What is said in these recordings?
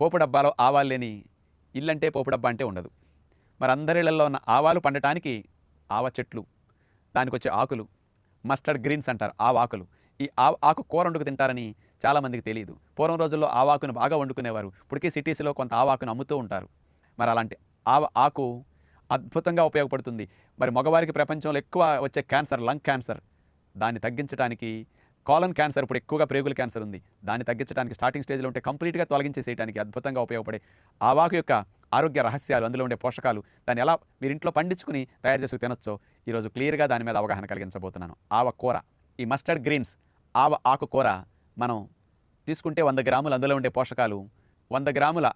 పోపు డబ్బాలో ఆవాలు లేని ఇల్లంటే పోపు డబ్బా అంటే ఉండదు. మరి అందరిళ్ళలో ఉన్న ఆవాలు పండటానికి ఆవ చెట్లు దానికి వచ్చే ఆకులు మస్టర్డ్ గ్రీన్స్ అంటారు ఆవ ఆకులు. ఈ ఆవ ఆకు కూర వండుకు తింటారని చాలామందికి తెలియదు. పూర్వం రోజుల్లో ఆవాకును బాగా వండుకునేవారు. ఇప్పటికీ సిటీస్లో కొంత ఆవాకును అమ్ముతూ ఉంటారు. మరి అలాంటి ఆవ ఆకు అద్భుతంగా ఉపయోగపడుతుంది. మరి మగవారికి ప్రపంచంలో ఎక్కువ వచ్చే క్యాన్సర్ లంగ్ క్యాన్సర్ దాన్ని తగ్గించడానికి కాలన్ క్యాన్సర్ ఇప్పుడు ఎక్కువగా ప్రేగుల క్యాన్సర్ ఉంది. దాన్ని తగ్గించడానికి స్టార్టింగ్ స్టేజ్లో ఉంటే కంప్లీట్గా తొలగించేసేయడానికి అద్భుతంగా ఉపయోగపడే ఆవాకు యొక్క ఆరోగ్య రహస్యాలు అందులో ఉండే పోషకాలు దాన్ని ఎలా మీరు ఇంట్లో పండించుకుని తయారు చేసి తినొచ్చో ఈరోజు క్లియర్గా దాని మీద అవగాహన కలిగించబోతున్నాను. ఆవ కూర ఈ మస్టర్డ్ గ్రీన్స్ ఆవ ఆకు కూర మనం తీసుకుంటే వంద గ్రాములు అందులో ఉండే పోషకాలు వంద గ్రాముల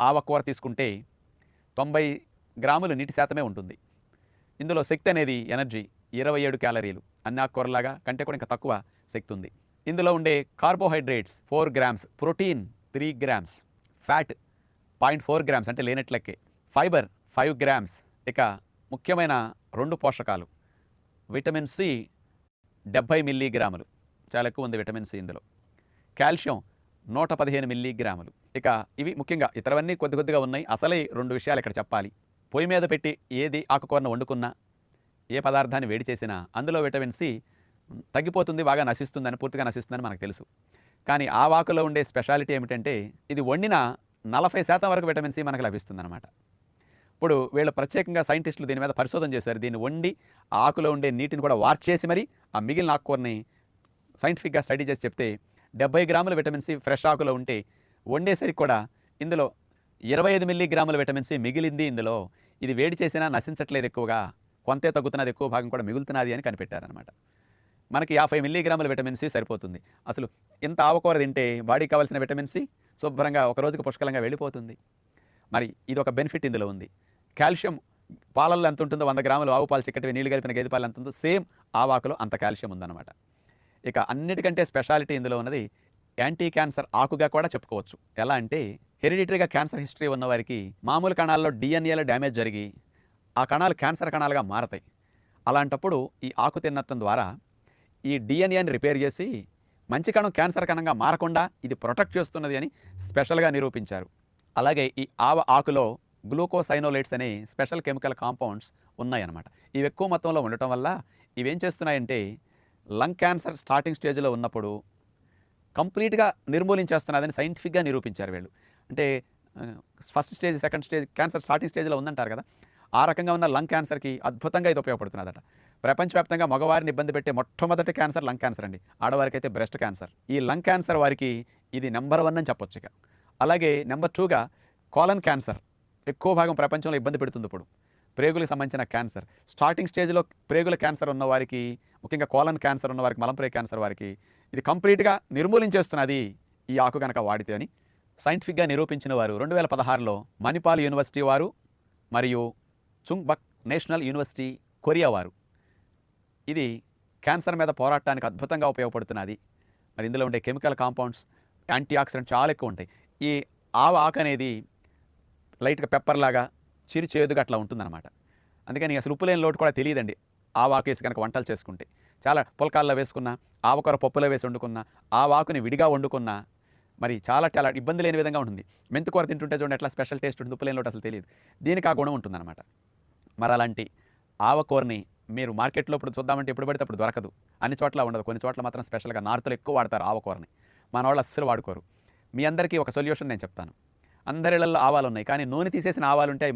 ఆవ కూర తీసుకుంటే తొంభై గ్రాములు నీటి శాతమే ఉంటుంది. ఇందులో శక్తి అనేది ఎనర్జీ ఇరవై ఏడు క్యాలరీలు. అన్ని ఆకుకూరలాగా కంటే కూడా ఇంకా తక్కువ శక్తి ఉంది. ఇందులో ఉండే carbohydrates four grams protein three grams fat point four grams అంటే లేనట్లకే ఫైబర్ ఫైవ్ గ్రామ్స్. ఇక ముఖ్యమైన రెండు పోషకాలు. విటమిన్ సి డెబ్భై మిల్లీగ్రాములు. చాలా ఎక్కువ ఉంది విటమిన్ సి ఇందులో. కాల్షియం నూట పదిహేను మిల్లీగ్రాములు. ఇక ఇవి ముఖ్యంగా ఇతరవన్నీ కొద్ది కొద్దిగా ఉన్నాయి. అసలే రెండు విషయాలు ఇక్కడ చెప్పాలి. పొయ్యి మీద పెట్టి ఏది ఆకుకూరను వండుకున్నా ఏ పదార్థాన్ని వేడి చేసినా అందులో విటమిన్ సి తగ్గిపోతుంది బాగా నశిస్తుందని పూర్తిగా నశిస్తుందని మనకు తెలుసు. కానీ ఆ వాకులో ఉండే స్పెషాలిటీ ఏమిటంటే ఇది వండిన నలభై శాతం వరకు విటమిన్ సి మనకు లభిస్తుందన్నమాట. ఇప్పుడు వీళ్ళు ప్రత్యేకంగా సైంటిస్టులు దీని మీద పరిశోధన చేశారు. దీన్ని వండి ఆ ఆకులో ఉండే నీటిని కూడా వార్చేసి మరి ఆ మిగిలిన ఆకుకూరని సైంటిఫిక్గా స్టడీ చేసి చెప్తే డెబ్బై గ్రాముల విటమిన్ సి ఫ్రెష్ ఆకులో ఉంటే వండేసరికి కూడా ఇందులో ఇరవై ఐదు మిల్లీగ్రాముల విటమిన్ సి మిగిలింది ఇందులో. ఇది వేడి చేసినా నశించట్లేదు ఎక్కువగా. కొంతే తగ్గుతున్నది ఎక్కువ భాగం కూడా మిగులుతున్నది అని కనిపెట్టారనమాట మనకి యాభై మిల్లీగ్రాముల విటమిన్ సి సరిపోతుంది. అసలు ఇంత ఆవకూర తింటే బాడీకి కావాల్సిన విటమిన్ సి శుభ్రంగా ఒక రోజుకు పుష్కలంగా వెళ్ళిపోతుంది. మరి ఇది ఒక బెనిఫిట్ ఇందులో ఉంది. కాల్షియం పాలల్లో ఎంత ఉంటుందో వంద గ్రాములు ఆవు పాలు చిక్కటివి నీళ్ళు కలిపిన గేదె పాలు ఎంత ఉందో సేమ్ ఆవాకులో అంత కాల్షియం ఉందన్నమాట. ఇక అన్నిటికంటే స్పెషాలిటీ ఇందులో ఉన్నది యాంటీ క్యాన్సర్ ఆకుగా కూడా చెప్పుకోవచ్చు. ఎలా అంటే హెరిడిటరీగా క్యాన్సర్ హిస్టరీ ఉన్నవారికి మామూలు కణాల్లో డిఎన్ఏలో డ్యామేజ్ జరిగి ఆ కణాలు క్యాన్సర్ కణాలుగా మారతాయి. అలాంటప్పుడు ఈ ఆకు తిన్నత్వం ద్వారా ఈ డిఎన్ఏని రిపేర్ చేసి మంచి కణం క్యాన్సర్ కణంగా మారకుండా ఇది ప్రొటెక్ట్ చేస్తున్నది అని స్పెషల్గా నిరూపించారు. అలాగే ఈ ఆవ ఆకులో గ్లూకోసైనోలేట్స్ అనే స్పెషల్ కెమికల్ కాంపౌండ్స్ ఉన్నాయన్నమాట. ఇవి ఎక్కువ మొత్తంలో ఉండటం వల్ల ఇవేం చేస్తున్నాయంటే లంగ్ క్యాన్సర్ స్టార్టింగ్ స్టేజ్లో ఉన్నప్పుడు కంప్లీట్గా నిర్మూలించేస్తున్నదని సైంటిఫిక్గా నిరూపించారు వీళ్ళు. అంటే first stage second stage cancer starting స్టేజ్లో ఉందంటారు కదా ఆ రకంగా ఉన్న లంగ్ క్యాన్సర్కి అద్భుతంగా ఇది ఉపయోగపడుతున్నదట. ప్రపంచవ్యాప్తంగా మగవారిని ఇబ్బంది పెట్టే మొట్టమొదటి క్యాన్సర్ లంగ్ క్యాన్సర్ అండి. ఆడవారికి అయితే బ్రెస్ట్ క్యాన్సర్. ఈ లంగ్ క్యాన్సర్ వారికి ఇది నెంబర్ వన్ అని చెప్పొచ్చు ఇక. అలాగే నెంబర్ టూగా కాలన్ క్యాన్సర్. ఎక్కువ భాగం ప్రపంచంలో ఇబ్బంది పెడుతుంది ఇప్పుడు. ప్రేగులకు సంబంధించిన క్యాన్సర్. స్టార్టింగ్ స్టేజ్లో ప్రేగుల క్యాన్సర్ ఉన్న వారికి ముఖ్యంగా కోలన్ క్యాన్సర్ ఉన్న వారికి మలంప్రే క్యాన్సర్ వారికి ఇది కంప్లీట్గా నిర్మూలించేస్తున్నది ఈ ఆకు కనుక వాడితే అని. సైంటిఫిక్గా నిరూపించిన వారు రెండు వేల పదహారులో మణిపాల్ యూనివర్సిటీ వారు మరియు చుంగ్బక్ నేషనల్ యూనివర్సిటీ కొరియా వారు. ఇది క్యాన్సర్ మీద పోరాటానికి అద్భుతంగా ఉపయోగపడుతున్నది. మరి ఇందులో ఉండే కెమికల్ కాంపౌండ్స్ యాంటీ ఆక్సిడెంట్ చాలా ఎక్కువ ఉంటాయి. ఈ ఆవ ఆకు అనేది లైట్గా పెప్పర్ లాగా చిరు చేదుగా అట్లా ఉంటుందన్నమాట. అందుకని అసలు ఉప్పు లేని లోటు కూడా తెలియదండి. ఆవాకు వేసి కనుక వంటలు చేసుకుంటే. చాలా పుల్కాల్లో వేసుకున్న ఆవకూర పప్పులో వేసి వండుకున్న ఆవాకుని విడిగా వండుకున్న మరి చాలా చాలా ఇబ్బంది లేని విధంగా ఉంటుంది. మెంతుకూర తింటుంటే చూడండి ఎట్లా స్పెషల్ టేస్ట్ ఉంటుంది ఉప్పు లేని లోటు అసలు తెలియదు. దీనికి ఆ గుణం ఉంటుందన్నమాట. మరి అలాంటి ఆవకూరని మీరు మార్కెట్లో ఇప్పుడు చూద్దామంటే ఎప్పుడు పడితే అప్పుడు దొరకదు. అన్ని చోట్ల ఉండదు. కొన్ని చోట్ల మాత్రం స్పెషల్గా నార్తులు ఎక్కువ వాడతారు ఆవకూరని. మన వాళ్ళు అస్సలు వాడుకోరు. మీ అందరికీ ఒక సొల్యూషన్ నేను చెప్తాను. అందరిళ్ళల్లో ఆవాలు ఉన్నాయి. కానీ నూనె తీసేసిన ఆవాలు ఉంటే అవి